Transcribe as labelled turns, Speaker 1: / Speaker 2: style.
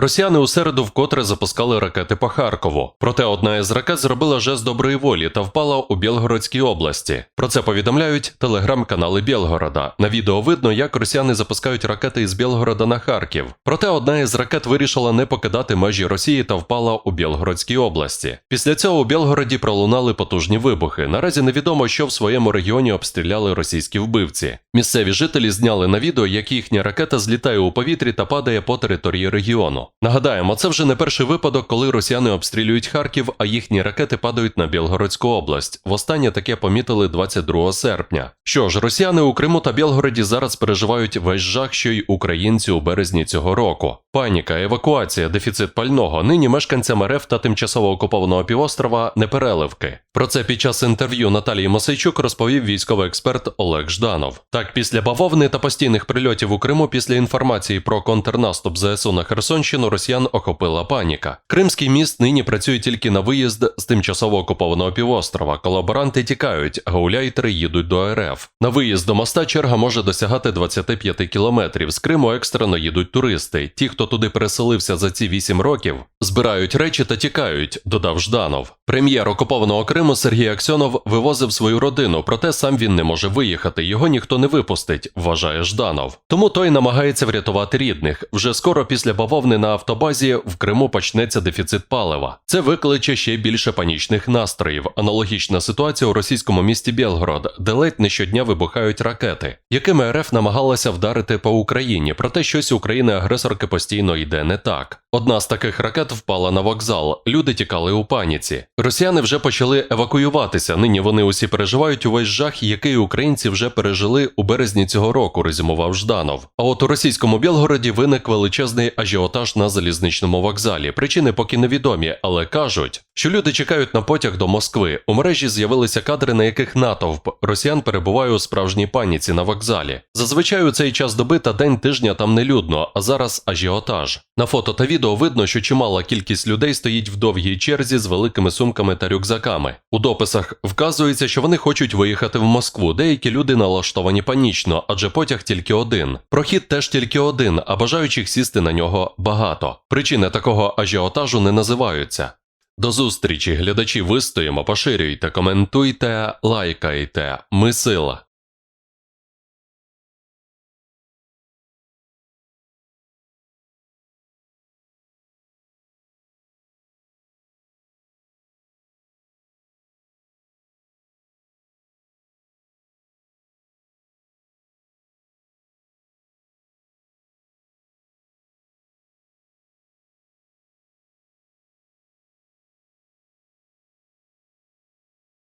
Speaker 1: Росіяни у середу вкотре запускали ракети по Харкову. Проте одна із ракет зробила жест доброї волі та впала у Білгородській області. Про це повідомляють телеграм-канали Білгорода. На відео видно, як росіяни запускають ракети із Білгорода на Харків. Проте одна із ракет вирішила не покидати межі Росії та впала у Білгородській області. Після цього у Білгороді пролунали потужні вибухи. Наразі невідомо, що в своєму регіоні обстріляли російські вбивці. Місцеві жителі зняли на відео, як їхня ракета злітає у повітрі та падає по території регіону. Нагадаємо, це вже не перший випадок, коли росіяни обстрілюють Харків, а їхні ракети падають на Білгородську область. Востаннє таке помітили 22 серпня. Що ж, росіяни у Криму та Білгороді зараз переживають весь жах, що й українці у березні цього року. Паніка, евакуація, дефіцит пального. Нині мешканцям РФ та тимчасово окупованого півострова непереливки. Про це під час інтерв'ю Наталії Мосейчук розповів військовий експерт Олег Жданов. Так, після бавовни та постійних прильотів у Криму, після інформації про контрнаступ ЗСУ на Херсонщину, росіян охопила паніка. Кримський міст нині працює тільки на виїзд з тимчасово окупованого півострова. Колаборанти тікають, гауляйтери їдуть до РФ. На виїзд до моста черга може досягати 25 кілометрів. З Криму екстрено їдуть туристи. Ті, хто туди переселився за ці 8 років, збирають речі та тікають, додав Жданов. Прем'єр окупованого Криму Сергій Аксьонов вивозив свою родину, проте сам він не може виїхати. Його ніхто не випустить, вважає Жданов. Тому той намагається врятувати рідних. Вже скоро після бавовни на автобазі в Криму почнеться дефіцит палива. Це викличе ще більше панічних настроїв. Аналогічна ситуація у російському місті Білгород, де ледь не щодня вибухають ракети, якими РФ намагалася вдарити по Україні. Проте щось у країни-агресорки постійно йде не так. Одна з таких ракет впала на вокзал. Люди тікали у паніці. Росіяни вже почали евакуюватися. Нині вони усі переживають увесь жах, який українці вже пережили у березні цього року. Резюмував Жданов. А от у російському Білгороді виник величезний ажіотаж на залізничному вокзалі. Причини поки невідомі, але кажуть, що люди чекають на потяг до Москви. У мережі з'явилися кадри, на яких натовп росіян перебуває у справжній паніці на вокзалі. Зазвичай у цей час доби та день тижня там не людно, а зараз ажіотаж. На фото та відео видно, що чимала кількість людей стоїть в довгій черзі з великими сумками та рюкзаками. У дописах вказується, що вони хочуть виїхати в Москву. Деякі люди налаштовані панічно, адже потяг тільки один. Прохід теж тільки один, а бажаючих сісти на нього багато. Причини такого ажіотажу не називаються. До зустрічі, глядачі, вистоїмо, поширюйте, коментуйте, лайкайте. Ми сила.